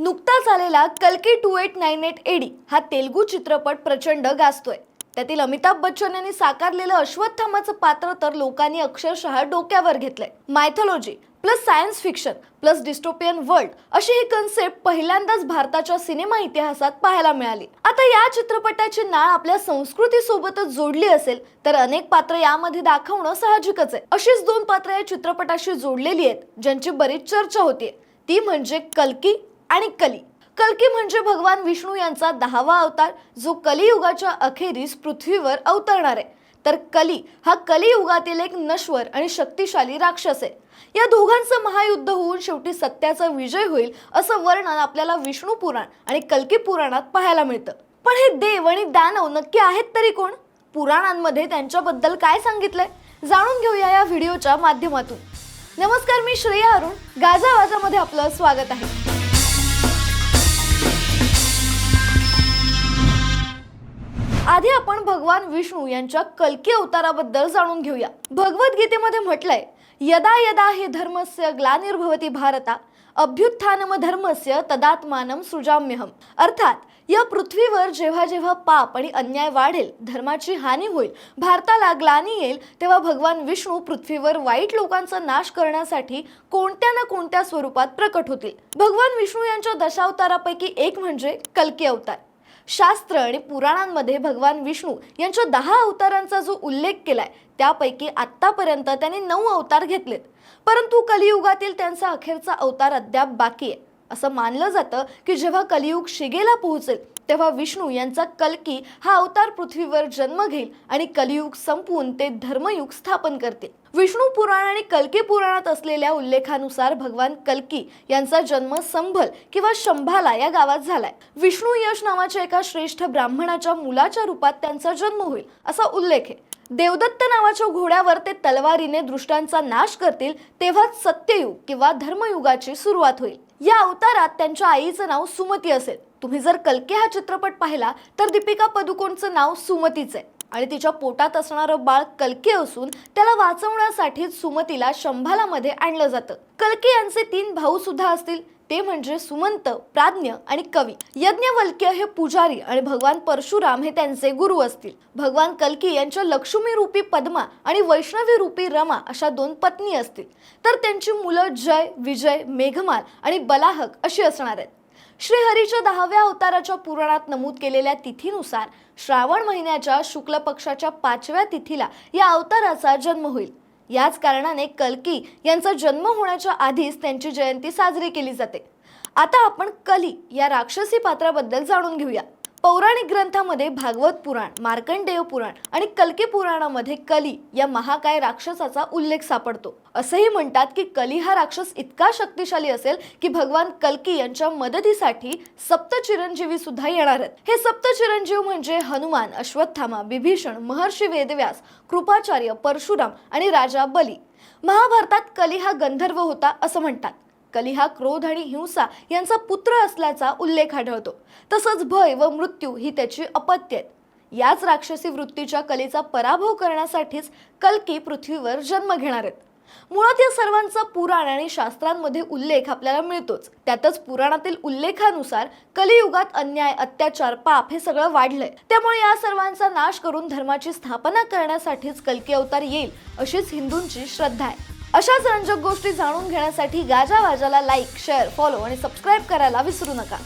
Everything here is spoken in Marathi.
नुकताच आलेला कल्की two eight nine eight AD हा तेलगू चित्रपट प्रचंड गाजतोय. त्यातील अमिताभ बच्चन यांनी साकारलेलं अश्वत्थामाचं पात्र तर लोकांनी अक्षरशः डोक्यावर घेतलंय. Mythology plus science fiction plus dystopian world अशी ही कन्सेप्ट पहिल्यांदाच भारताच्या सिनेमा इतिहासात पाहायला मिळाली. आता या चित्रपटाची नाळ आपल्या संस्कृतीसोबतच जोडली असेल तर अनेक पात्र यामध्ये दाखवणं साहजिकच आहे. अशीच दोन पात्र या चित्रपटाशी जोडलेली आहेत ज्यांची बरीच चर्चा होतीये. ती म्हणजे कल्की आणि कली. कल्की म्हणजे भगवान विष्णू यांचा दहावा अवतार जो कलियुगाच्या अखेरीस पृथ्वीवर अवतरणार आहे. तर कली हा कलियुगातील एक नश्वर आणि शक्तिशाली राक्षस आहे. या दोघांचं महायुद्ध होऊन शेवटी सत्याचा विजय होईल असं वर्णन आपल्याला विष्णू पुराण आणि कल्की पुराणात पाहायला मिळतं. पण हे देव आणि दानव नक्की आहेत तरी कोण? पुराणांमध्ये त्यांच्याबद्दल काय सांगितलंय? जाणून घेऊया या व्हिडिओच्या माध्यमातून. नमस्कार मी श्रेया अरुण. गाजावाजामध्ये आपलं स्वागत आहे. आपण भगवान विष्णू यांच्या कल्की अवताराबद्दल जाणून घेऊया. भगवद्गीतेमध्ये म्हटलंय यदा यदा हे धर्मस्य ग्लानिर्भवती भारता अभ्युत्थानम धर्मस्य तदात्मानम सृजाम्यहम. अर्थात या पृथ्वीवर जेव्हा जेव्हा पाप आणि अन्याय वाढेल धर्माची हानी होईल भारताला ग्लानी येईल तेव्हा भगवान विष्णू पृथ्वीवर वाईट लोकांचा नाश करण्यासाठी कोणत्या ना कोणत्या स्वरूपात प्रकट होतील. भगवान विष्णू यांच्या दशावतारापैकी एक म्हणजे कल्की अवतार. शास्त्र आणि पुराणांमध्ये भगवान विष्णू यांच्या दहा अवतारांचा जो उल्लेख केलाय त्यापैकी आत्तापर्यंत त्यांनी नऊ अवतार घेतलेत. परंतु कलियुगातील त्यांचा अखेरचा अवतार अद्याप बाकी आहे. असं मानलं जातं की जेव्हा कलियुग शिगेला पोहोचेल तेव्हा विष्णू यांचा कल्की हा अवतार पृथ्वीवर जन्म घेईल आणि कलियुग संपवून ते धर्मयुग स्थापन करतील. विष्णू पुराण आणि कल्की पुराणात असलेल्या उल्लेखानुसार भगवान कल्की यांचा जन्म संभल किंवा शंभाला या गावात झालाय. विष्णू यश नावाच्या एका श्रेष्ठ ब्राह्मणाच्या मुलाच्या रूपात त्यांचा जन्म होईल असा उल्लेख आहे. देवदत्त नावाच्या घोड्यावर ते तलवारीने दृष्टांचा नाश करतील तेव्हाच सत्ययुग किंवा धर्मयुगाची सुरुवात होईल. या अवतारात त्यांच्या आईचं नाव सुमती असेल. तुम्ही जर कल्के हा चित्रपट पाहिला तर दीपिका पदुकोणचं नाव सुमतीचं आहे. आणि तिच्या पोटात असणारं बाळ कलके असून त्याला वाचवण्यासाठीच सुमतीला शंभालामध्ये आणलं जातं. कल्के यांचे तीन भाऊ सुद्धा असतील ते म्हणजे सुमंत प्राज्ञ आणि कवी. यज्ञवल्क्य हे पुजारी आणि भगवान परशुराम हे त्यांचे गुरु असतील. भगवान कल्की यांच्या लक्ष्मी रूपी पद्मा आणि वैष्णवी रूपी रमा अशा दोन पत्नी असतील. तर त्यांची मुलं जय विजय मेघमाल आणि बलाहक अशी असणार आहेत. श्रीहरीच्या दहाव्या अवताराच्या पुराणात नमूद केलेल्या तिथीनुसार श्रावण महिन्याच्या शुक्ल पक्षाच्या पाचव्या तिथीला या अवताराचा जन्म होईल. याच कारणाने कल्की यांचा जन्म होण्याच्या आधीच त्यांची जयंती साजरी केली जाते. आता आपण कली या राक्षसी पात्राबद्दल जाणून घेऊया. पौराणिक ग्रंथामध्ये भागवत पुराण मार्कंडेय पुराण आणि कल्की पुराणामध्ये कली या महाकाय राक्षसाचा उल्लेख सापडतो. असंही म्हणतात की कली हा राक्षस इतका शक्तिशाली असेल की भगवान कल्की यांच्या मदतीसाठी सप्तचिरंजीवी सुद्धा येणार आहेत. हे सप्त चिरंजीव म्हणजे हनुमान अश्वत्थामा बिभीषण महर्षी वेदव्यास कृपाचार्य परशुराम आणि राजा बली. महाभारतात कली हा गंधर्व होता असं म्हणतात. कली हा क्रोध आणि हिंसा यांचा पुत्र असल्याचा उल्लेख आढळतो. तसंच भय व मृत्यू ही त्याची अपत्य आहेत. याच राक्षसी वृत्तीच्या कलेचा पराभव करण्यासाठीच कल्की पृथ्वीवर जन्म घेणार आहेत. मुळात या सर्वांचा पुराण आणि शास्त्रांमध्ये उल्लेख आपल्याला मिळतोच. त्यातच पुराणातील उल्लेखानुसार कलियुगात अन्याय अत्याचार पाप हे सगळं वाढलंय. त्यामुळे या सर्वांचा नाश करून धर्माची स्थापना करण्यासाठीच कल्की अवतार येईल अशीच हिंदूंची श्रद्धा आहे. अशाच रंजक गोष्टी जाणून घेण्यासाठी गाजा वाजाला लाईक शेअर फॉलो आणि सबस्क्राईब करायला विसरू नका.